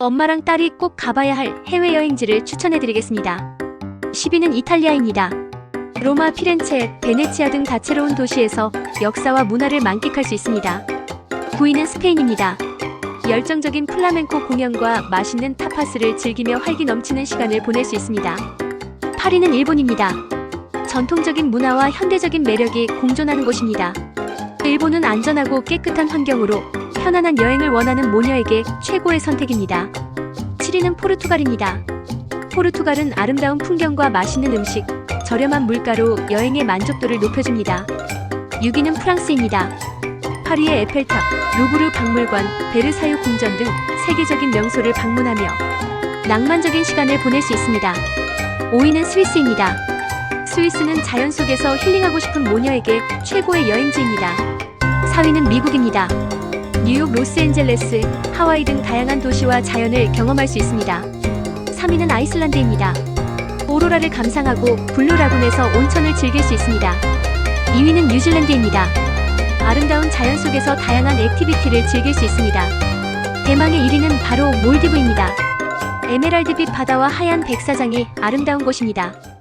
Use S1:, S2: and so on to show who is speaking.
S1: 엄마랑 딸이 꼭 가봐야 할 해외여행지를 추천해드리겠습니다. 10위는 이탈리아입니다. 로마, 피렌체, 베네치아 등 다채로운 도시에서 역사와 문화를 만끽할 수 있습니다. 9위는 스페인입니다. 열정적인 플라멘코 공연과 맛있는 타파스를 즐기며 활기 넘치는 시간을 보낼 수 있습니다. 8위는 일본입니다. 전통적인 문화와 현대적인 매력이 공존하는 곳입니다. 일본은 안전하고 깨끗한 환경으로 편안한 여행을 원하는 모녀에게 최고의 선택입니다. 7위는 포르투갈입니다. 포르투갈은 아름다운 풍경과 맛있는 음식, 저렴한 물가로 여행의 만족도를 높여줍니다. 6위는 프랑스입니다. 파리의 에펠탑, 루브르 박물관, 베르사유 궁전 등 세계적인 명소를 방문하며 낭만적인 시간을 보낼 수 있습니다. 5위는 스위스입니다. 스위스는 자연 속에서 힐링하고 싶은 모녀에게 최고의 여행지입니다. 4위는 미국입니다. 뉴욕, 로스앤젤레스, 하와이 등 다양한 도시와 자연을 경험할 수 있습니다. 3위는 아이슬란드입니다. 오로라를 감상하고 블루라군에서 온천을 즐길 수 있습니다. 2위는 뉴질랜드입니다. 아름다운 자연 속에서 다양한 액티비티를 즐길 수 있습니다. 대망의 1위는 바로 몰디브입니다. 에메랄드빛 바다와 하얀 백사장이 아름다운 곳입니다.